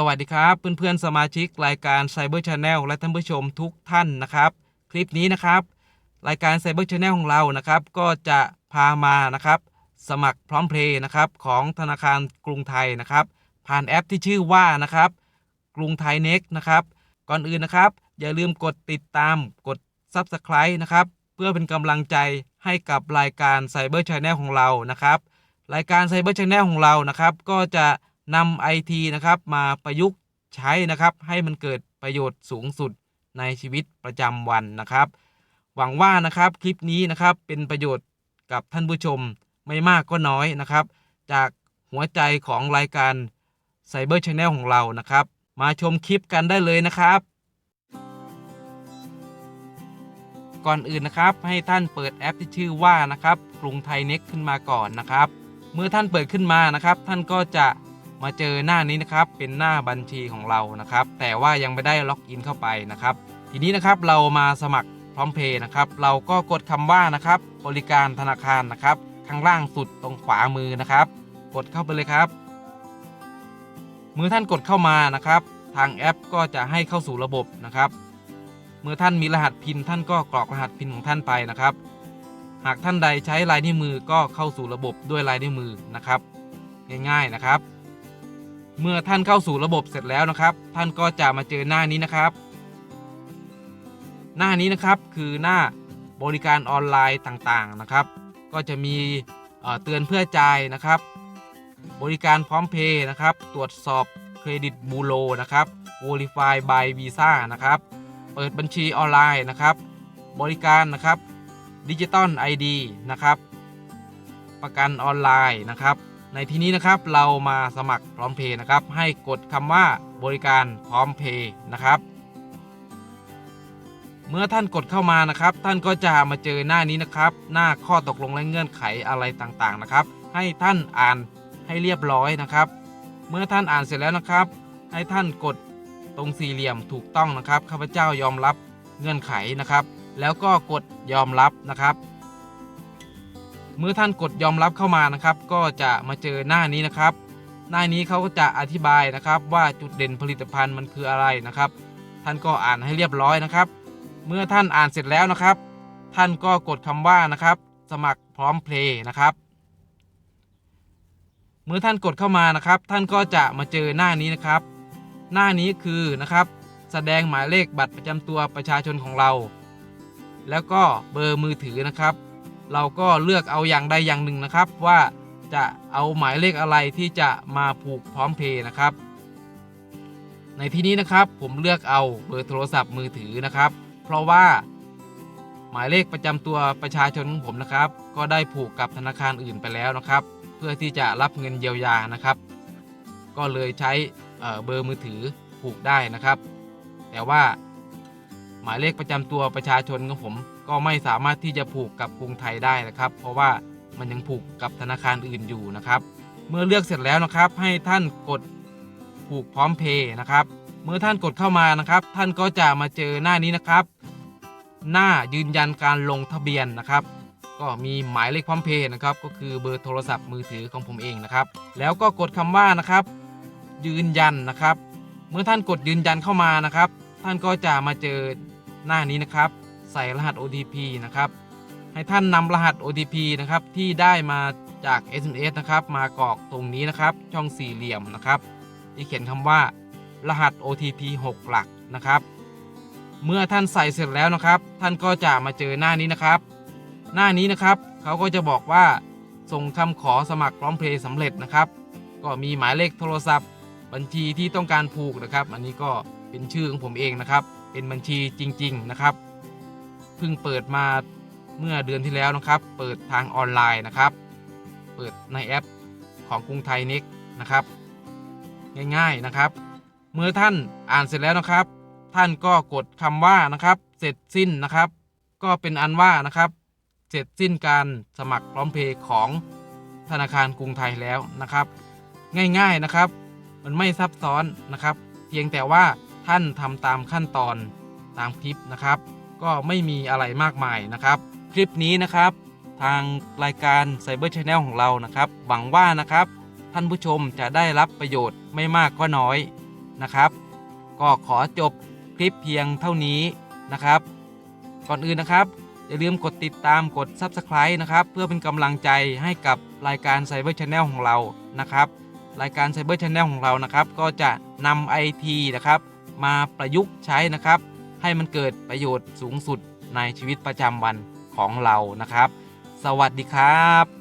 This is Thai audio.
สวัสดีครับ เพื่อนๆ สมาชิกรายการ Cyber Channel และท่านผู้ชมทุกท่านนะครับ คลิปนี้นะครับ รายการ Cyber Channel ของเรานะครับ ก็จะพามานะครับ สมัครพร้อมเพลย์นะครับของธนาคารกรุงไทยนะครับ ผ่านแอปที่ชื่อว่านะครับ กรุงไทยเน็กนะครับ ก่อนอื่นนะครับ อย่าลืมกดติดตามกด Subscribe นะครับ เพื่อเป็นกำลังใจให้กับรายการ Cyber Channel ของเรานะครับ รายการ Cyber Channel ของเรานะครับ ก็จะ นำ IT นะครับมาประยุกต์ใช้นะครับ ให้มันเกิดประโยชน์สูงสุดในชีวิตประจำวันนะครับ หวังว่านะครับคลิปนี้นะครับเป็นประโยชน์กับท่านผู้ชมไม่มากก็น้อยนะครับ จากหัวใจของรายการ Cyber Channel ของเรานะครับ มาชมคลิปกันได้เลยนะครับ ก่อนอื่นนะครับให้ท่านเปิดแอปที่ชื่อว่านะครับกรุงไทยเน็กขึ้นมาก่อนนะครับ เมื่อท่านเปิดขึ้นมานะครับ ท่านก็จะ มาเจอหน้านี้นะครับเป็นหน้าบัญชีของเรานะครับ แต่ว่ายังไม่ได้ล็อกอินเข้าไปนะครับ ทีนี้นะครับเรามาสมัครพร้อมเพย์นะครับ เราก็กดคำว่านะครับ บริการธนาคารนะครับ ข้างล่างสุดตรงขวามือนะครับ กดเข้าไปเลยครับเมื่อท่านกดเข้ามานะครับ ทางแอปก็จะให้เข้าสู่ระบบนะครับเมื่อท่านมีรหัสพินท่านก็กรอกรหัสพินของท่านไปนะครับ หากท่านใดใช้ลายนิ้วมือก็เข้าสู่ระบบด้วยลายนิ้วมือนะครับ ง่ายๆนะครับ เมื่อท่านเข้าสู่ระบบเสร็จแล้วนะครับ ท่านก็จะมาเจอหน้านี้นะครับ หน้านี้นะครับคือหน้าบริการออนไลน์ต่างๆนะครับ ก็จะมีเเตือนเพื่อจ่ายนะครับ บริการพร้อมเพย์นะครับ ตรวจสอบเครดิตบูโรนะครับ Verify by Visa นะครับ เปิดบัญชีออนไลน์นะครับ บริการนะครับดิจิตอล ID นะครับ ประกันออนไลน์นะครับ ในที่นี้นะครับเรามาสมัครพร้อมเพย์นะครับ ให้กดคำว่าบริการพร้อมเพย์นะครับ เมื่อท่านกดเข้ามานะครับ ท่านก็จะมาเจอหน้านี้นะครับ หน้าข้อตกลงและเงื่อนไขอะไรต่างๆนะครับ ให้ท่านอ่านให้เรียบร้อยนะครับ เมื่อท่านอ่านเสร็จแล้วนะครับ ให้ท่านกดตรงสี่เหลี่ยมถูกต้องนะครับข้าพเจ้ายอมรับเงื่อนไขนะครับ แล้วก็กดยอมรับนะครับ เมื่อท่านกดยอมรับเข้ามานะครับ ก็จะมาเจอหน้านี้นะครับ หน้านี้เขาก็จะอธิบายนะครับว่าจุดเด่นผลิตภัณฑ์มันคืออะไรนะครับ ท่านก็อ่านให้เรียบร้อยนะครับ เมื่อท่านอ่านเสร็จแล้วนะครับ ท่านก็กดคำว่านะครับ สมัครพร้อมเพลย์นะครับ เมื่อท่านกดเข้ามานะครับ ท่านก็จะมาเจอหน้านี้นะครับ หน้านี้คือนะครับ แสดงหมายเลขบัตรประจำตัวประชาชนของเรา แล้วก็เบอร์มือถือนะครับ เราก็เลือกเอาอย่างใดอย่างหนึ่งนะครับ ว่าจะเอาหมายเลขอะไรที่จะมาผูกพร้อมเพย์นะครับ ในที่นี้นะครับผมเลือกเอาเบอร์โทรศัพท์มือถือนะครับ เพราะว่าหมายเลขประจำตัวประชาชนของผมนะครับ ก็ได้ผูกกับธนาคารอื่นไปแล้วนะครับ เพื่อที่จะรับเงินเยียวยานะครับ ก็เลยใช้เเบอร์มือถือผูกได้นะครับ แต่ว่า หมายเลขประจำตัวประชาชนของผมก็ไม่สามารถที่จะผูกกับกรุงไทยได้นะครับ เพราะว่ามันยังผูกกับธนาคารอื่นอยู่นะครับ เมื่อเลือกเสร็จแล้วนะครับ ให้ท่านกดผูกพร้อมเพย์นะครับ เมื่อท่านกดเข้ามานะครับ ท่านก็จะมาเจอหน้านี้นะครับ หน้ายืนยันการลงทะเบียนนะครับ ก็มีหมายเลขพร้อมเพย์นะครับ ก็คือเบอร์โทรศัพท์มือถือของผมเองนะครับ แล้วก็กดคำว่านะครับ ยืนยันนะครับ เมื่อท่านกดยืนยันเข้ามานะครับ ท่านก็จะมาเจอหน้านี้นะครับ ใส่รหัส OTP นะครับ ให้ท่านนำรหัส OTP นะครับที่ได้มาจาก SMS นะครับ มากรอกตรงนี้นะครับ ช่องสี่เหลี่ยมนะครับที่เขียนคำว่า รหัส OTP 6 หลักนะครับ เมื่อท่านใส่เสร็จแล้วนะครับ ท่านก็จะมาเจอหน้านี้นะครับ หน้านี้นะครับเขาก็จะบอกว่า ส่งคำขอสมัครพร้อมเพลย์สำเร็จนะครับ ก็มีหมายเลขโทรศัพท์ บัญชีที่ต้องการผูกนะครับ อันนี้ก็ เป็นชื่อของผมเองนะครับ เป็นบัญชีจริง ๆนะครับ เพิ่งเปิดมาเมื่อเดือนที่แล้วนะครับ เปิดทางออนไลน์นะครับ เปิดในแอปของกรุงไทยน็กนะครับ ง่ายๆนะครับเมื่อท่านอ่านเสร็จแล้วนะครับ ท่านก็กดคำว่านะครับ เสร็จสิ้นนะครับ ก็เป็นอันว่านะครับ เสร็จสิ้นการสมัครพร้อมเพย์ของธนาคารกรุงไทยแล้วนะครับ ง่ายๆนะครับ มันไม่ซับซ้อนนะครับ เพียงแต่ว่า ท่านทำตามขั้นตอนตามคลิปนะครับ ก็ไม่มีอะไรมากมายนะครับ คลิปนี้นะครับ ทางรายการ Cyber Channel ของเรานะครับ หวังว่านะครับ ท่านผู้ชมจะได้รับประโยชน์ไม่มากก็น้อยนะครับ ก็ขอจบคลิปเพียงเท่านี้นะครับ ก่อนอื่นนะครับ อย่าลืมกดติดตามกด Subscribe นะครับ เพื่อเป็นกำลังใจให้กับรายการ Cyber Channel ของเรานะครับ รายการ Cyber Channel ของเรานะครับ ก็จะนำ IT นะครับ มาประยุกต์ใช้นะครับ ให้มันเกิดประโยชน์สูงสุดในชีวิตประจำวันของเรานะครับ สวัสดีครับ